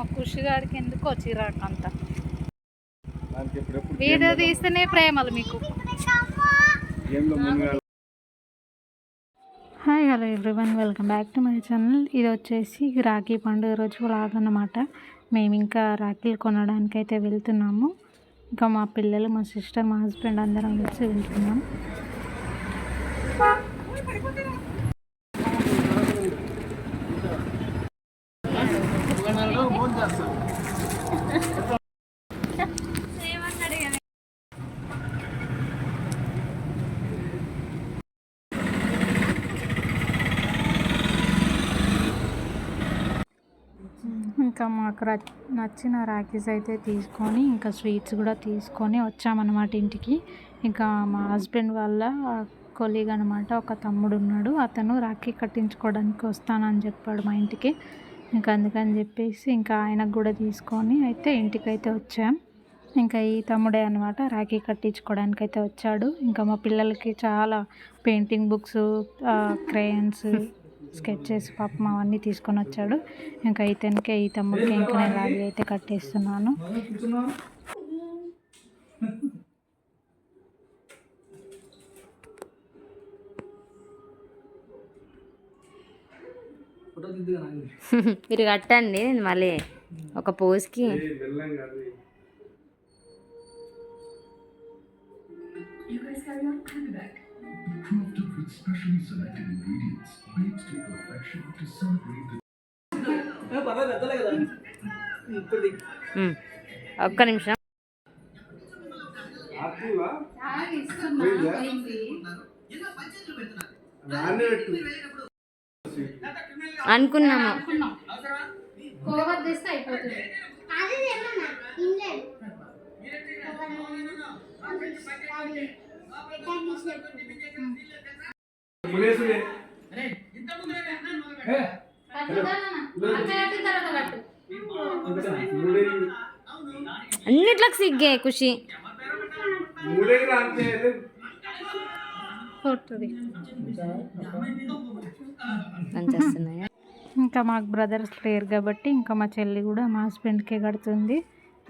మా ఖుషిగాడికి ఎందుకు వచ్చిరాక అంత. వీడియో తీస్తేనే ప్రేమలు మీకు. Hi hello everyone. Welcome back to my channel. ఇది వచ్చేసి రాఖీ పండుగ రోజు vlog అన్నమాట. మేము ఇంకా రాఖీలు కొనడానికి అయితే వెళ్తున్నాము. ఇంకా మా పిల్లలు మా సిస్టర్ మా హస్బెండ్ అందరం కలిసి వెళ్తున్నాం. ఇంకా మాకు నచ్చిన రాఖీస్ అయితే తీసుకొని ఇంకా స్వీట్స్ కూడా తీసుకొని వచ్చామన్నమాట ఇంటికి. ఇంకా మా హస్బెండ్ వాళ్ళ కొలీగ్ అనమాట ఒక తమ్ముడు ఉన్నాడు అతను రాఖీ కట్టించుకోవడానికి వస్తానని చెప్పాడు మా ఇంటికి. ఇంకా అందుకని చెప్పేసి ఇంకా ఆయనకు కూడా తీసుకొని అయితే ఇంటికి అయితే వచ్చాం. ఇంకా ఈ తమ్ముడే అనమాట రాఖీ కట్టించుకోవడానికి అయితే వచ్చాడు. ఇంకా మా పిల్లలకి చాలా పెయింటింగ్ బుక్స్ క్రేయన్స్ స్కెచెస్ పాపం అవన్నీ తీసుకొని వచ్చాడు. ఇంకా ఇతనికే ఈ తమ్ముడికి ఇంకా నేను రాఖీ అయితే కట్టేస్తున్నాను. మీరు కట్టండి నేను మళ్ళీ ఒక పోస్కి. ఒక్క నిమిషం? నాన్నే అనుకున్నాము. మూడే అన్నిట్లకు సిగ్గే ఖుషి. మూడే మంచిస్తున్నాయా ఇంకా మాకు బ్రదర్స్ లేరు కాబట్టి ఇంకా మా చెల్లి కూడా మా హస్బెండ్కే కడుతుంది.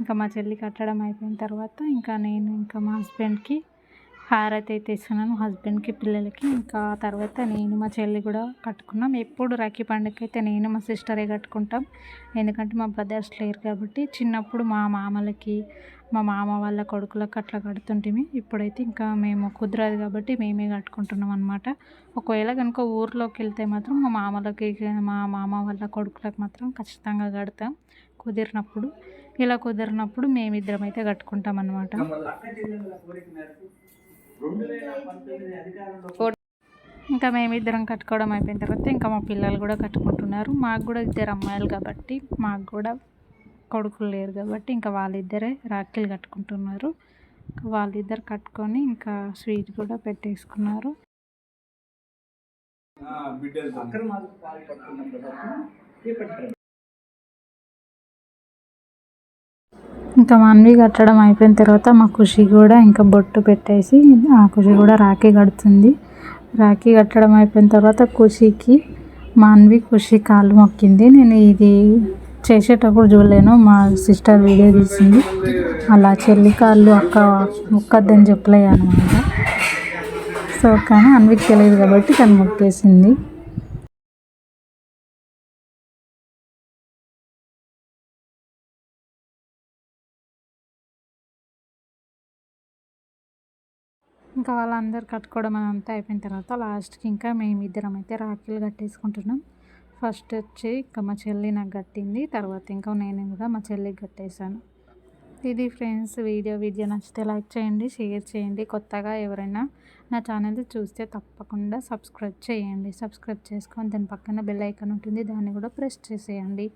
ఇంకా మా చెల్లి కట్టడం అయిపోయిన తర్వాత ఇంకా నేను ఇంకా మా హస్బెండ్కి హారతి అయితే ఇస్తున్నాను. హస్బెండ్కి పిల్లలకి. ఇంకా ఆ తర్వాత నేను మా చెల్లి కూడా కట్టుకున్నాం. ఎప్పుడు రాఖీ పండుగకి అయితే నేను మా సిస్టరే కట్టుకుంటాం. ఎందుకంటే మా బ్రదర్స్ లేరు కాబట్టి చిన్నప్పుడు మా మామలకి మా మామ వాళ్ళ కొడుకులకు అట్లా కడుతుంటిమి. ఇప్పుడైతే ఇంకా మేము కుదరదు కాబట్టి మేమే కట్టుకుంటున్నాం అనమాట ఒకవేళ కనుక ఊర్లోకి వెళ్తే మాత్రం మా మామలకి మా మామ వాళ్ళ కొడుకులకు మాత్రం ఖచ్చితంగా కడతాం. కుదిరినప్పుడు ఇలా కుదిరినప్పుడు మేమిద్దరం అయితే కట్టుకుంటాం అనమాట ఇంకా మేమిద్దరం కట్టుకోవడం అయిపోయిన తర్వాత ఇంకా మా పిల్లలు కూడా కట్టుకుంటున్నారు. మాకు కూడా ఇద్దరు అమ్మాయిలు కాబట్టి మాకు కూడా కొడుకులు లేరు కాబట్టి ఇంకా వాళ్ళిద్దరే రాఖీలు కట్టుకుంటున్నారు. వాళ్ళిద్దరు కట్టుకొని ఇంకా స్వీట్ కూడా పెట్టేసుకున్నారు. ఇంకా వన్వి కట్టడం అయిపోయిన తర్వాత మా ఖుషి కూడా ఇంకా బొట్టు పెట్టేసి ఆ ఖుషి కూడా రాఖీ కడుతుంది. రాఖీ కట్టడం అయిపోయిన తర్వాత ఖుషికి మాన్వి ఖుషి కాళ్ళు మొక్కింది. నేను ఇది చేసేటప్పుడు చూడలేను. మా సిస్టర్ వీడియో తీసింది. అలా చెల్లి కాళ్ళు అక్క మొక్కద్దని చెప్పలే అనమాట సో కానీ అన్వికి తెలియదు కాబట్టి తను మొక్కేసింది. ఇంకా వాళ్ళందరూ కట్టుకోవడం అంతా అయిపోయిన తర్వాత లాస్ట్కి ఇంకా మేమిద్దరం అయితే రాఖీలు కట్టేసుకుంటున్నాం. ఫస్ట్ వచ్చి ఇంకా మా చెల్లి నాకు కట్టింది. తర్వాత ఇంకా నేను కూడా మా చెల్లికి కట్టేశాను. ఇది ఫ్రెండ్స్ వీడియో వీడియో నచ్చితే లైక్ చేయండి షేర్ చేయండి. కొత్తగా ఎవరైనా నా ఛానల్ చూస్తే తప్పకుండా సబ్స్క్రైబ్ చేయండి. సబ్స్క్రైబ్ చేసుకొని దాని పక్కన బెల్ ఐకాన్ ఉంటుంది. దాన్ని కూడా ప్రెస్ చేసేయండి.